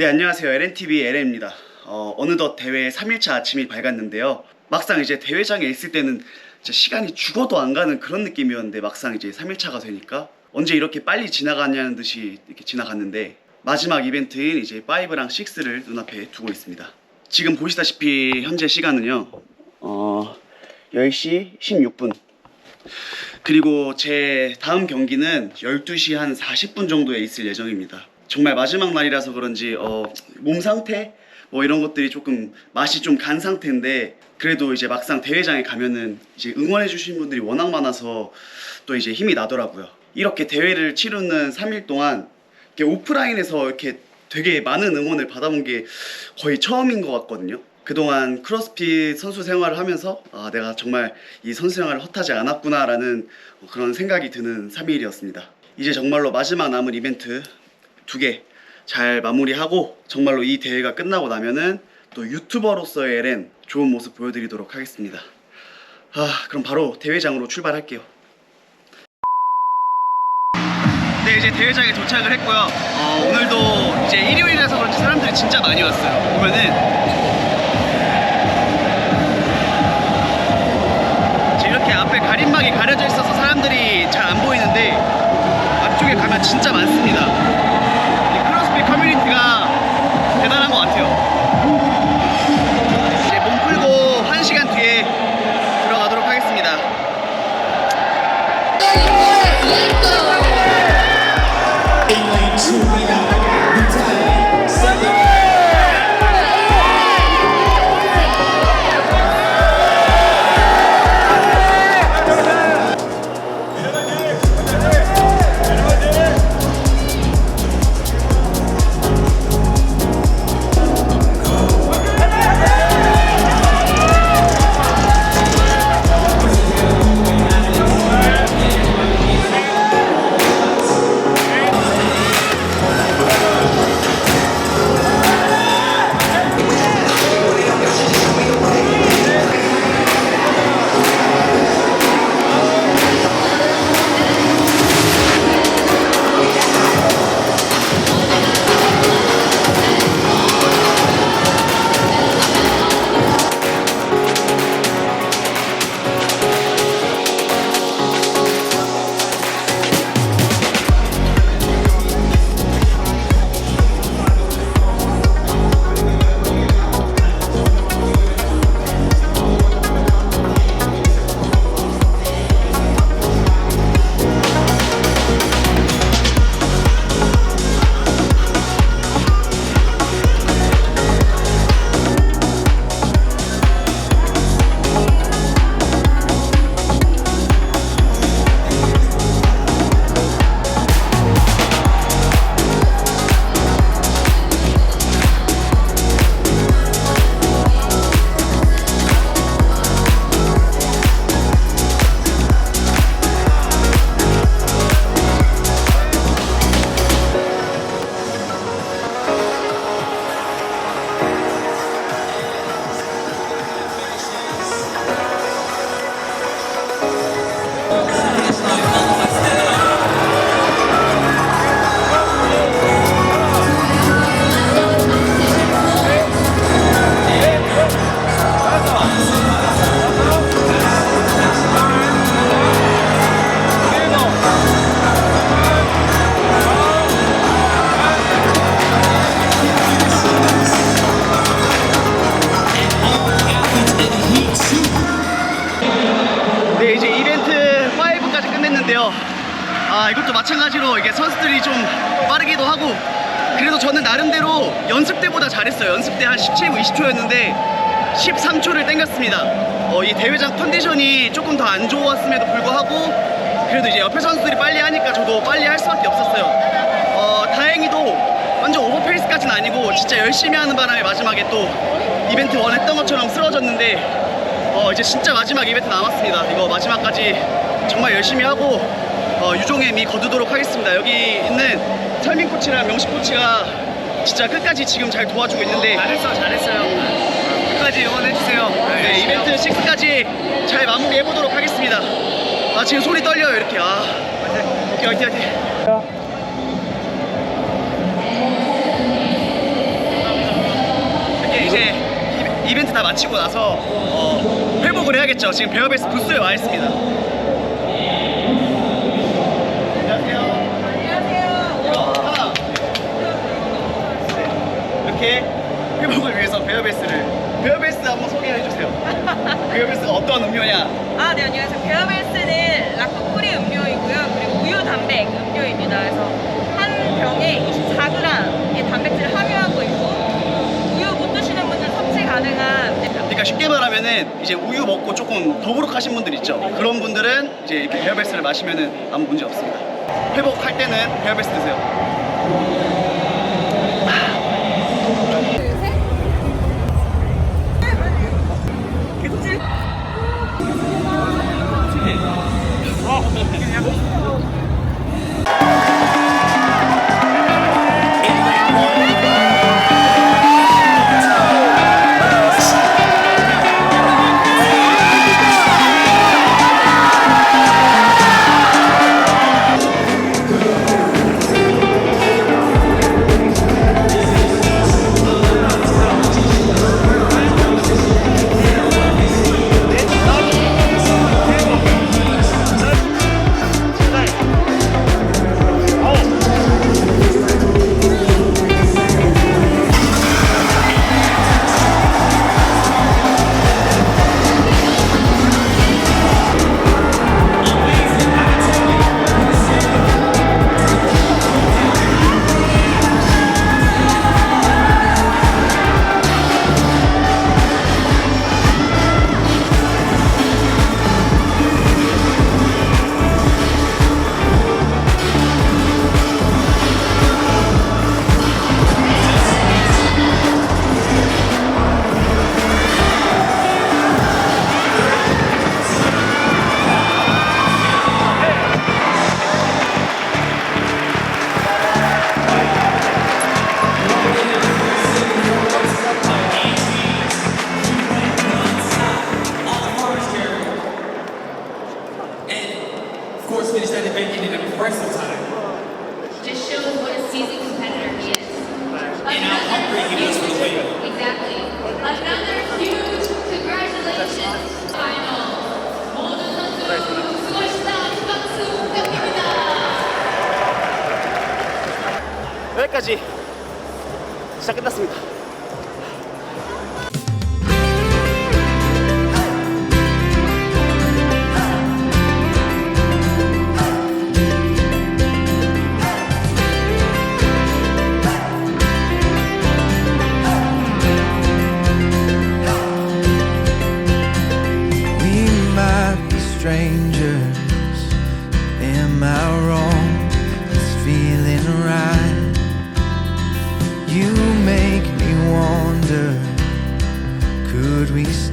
네 안녕하세요. LNTV LN입니다. 어, 어느덧 대회 3일차 아침이 밝았는데요. 막상 이제 대회장에 있을 때는 시간이 죽어도 안 가는 그런 느낌이었는데 막상 이제 3일차가 되니까 언제 이렇게 빨리 지나가냐는 듯이 이렇게 지나갔는데 마지막 이벤트인 이제 5랑 6를 눈앞에 두고 있습니다. 지금 보시다시피 현재 시간은요 어, 10시 16분. 그리고 제 다음 경기는 12시 한 40분 정도에 있을 예정입니다. 정말 마지막 날이라서 그런지 어, 몸 상태 뭐 이런 것들이 조금 맛이 좀 간 상태인데 그래도 이제 막상 대회장에 가면은 이제 응원해 주신 분들이 워낙 많아서 또 이제 힘이 나더라고요. 이렇게 대회를 치르는 3일 동안 이렇게 오프라인에서 이렇게 되게 많은 응원을 받아본 게 거의 처음인 것 같거든요. 그동안 크로스핏 선수 생활을 하면서 아, 내가 정말 이 선수 생활을 헛하지 않았구나라는 그런 생각이 드는 3일이었습니다. 이제 정말로 마지막 남은 이벤트 두 개 잘 마무리하고 정말로 이 대회가 끝나고 나면은 또 유튜버로서의 LN 좋은 모습 보여드리도록 하겠습니다. 아, 그럼 바로 대회장으로 출발할게요. 네, 이제 대회장에 도착을 했고요. 어, 오늘도 이제 일요일이라서 그런지 사람들이 진짜 많이 왔어요. 보면은 이렇게 앞에 가림막이 가려져 있어서 사람들이 잘 안 보이는데 앞쪽에 가면 진짜 많습니다. 아 이것도 마찬가지로 이게 선수들이 좀 빠르기도 하고 그래도 저는 나름대로 연습 때보다 잘했어요. 연습 때 한 17분 20초였는데 13초를 땡겼습니다. 어, 이 대회장 컨디션이 조금 더 안 좋았음에도 불구하고 그래도 이제 옆에 선수들이 빨리 하니까 저도 빨리 할 수밖에 없었어요. 어, 다행히도 완전 오버페이스까지는 아니고 진짜 열심히 하는 바람에 마지막에 또 이벤트 원했던 것처럼 쓰러졌는데 어, 이제 진짜 마지막 이벤트 남았습니다. 이거 마지막까지 정말 열심히 하고 어, 유종의 미 거두도록 하겠습니다. 여기 있는 철민 코치랑 명식 코치가 진짜 끝까지 지금 잘 도와주고 있는데 잘했어 잘했어요 끝까지 응원해주세요 네, 네 이벤트 6까지 잘 마무리해보도록 하겠습니다 아 지금 소리 떨려요 이렇게 아 오케이 화이팅 화이팅 이제 이벤트 다 마치고 나서 어, 회복을 해야겠죠. 지금 베어베스 부스에 와 있습니다. 회복을 위해서 베어베스를 베어베스 한번 소개해 주세요. 베어베스가 어떤 음료냐? 아, 네, 안녕하세요. 베어베스는 락토프리 음료이고요. 그리고 우유 단백 음료입니다. 그래서 한 병에 24g의 단백질을 함유하고 있고 우유 못 드시는 분들 섭취 가능한 제품. 그러니까 쉽게 말하면은 이제 우유 먹고 조금 더부룩하신 분들 있죠. 그런 분들은 이제 이렇게 베어베스를 마시면은 아무 문제 없습니다. 회복할 때는 베어베스 드세요. 끝까지 진짜 끝났습니다. We might be strangers. Am I wrong?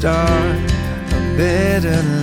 start a better life.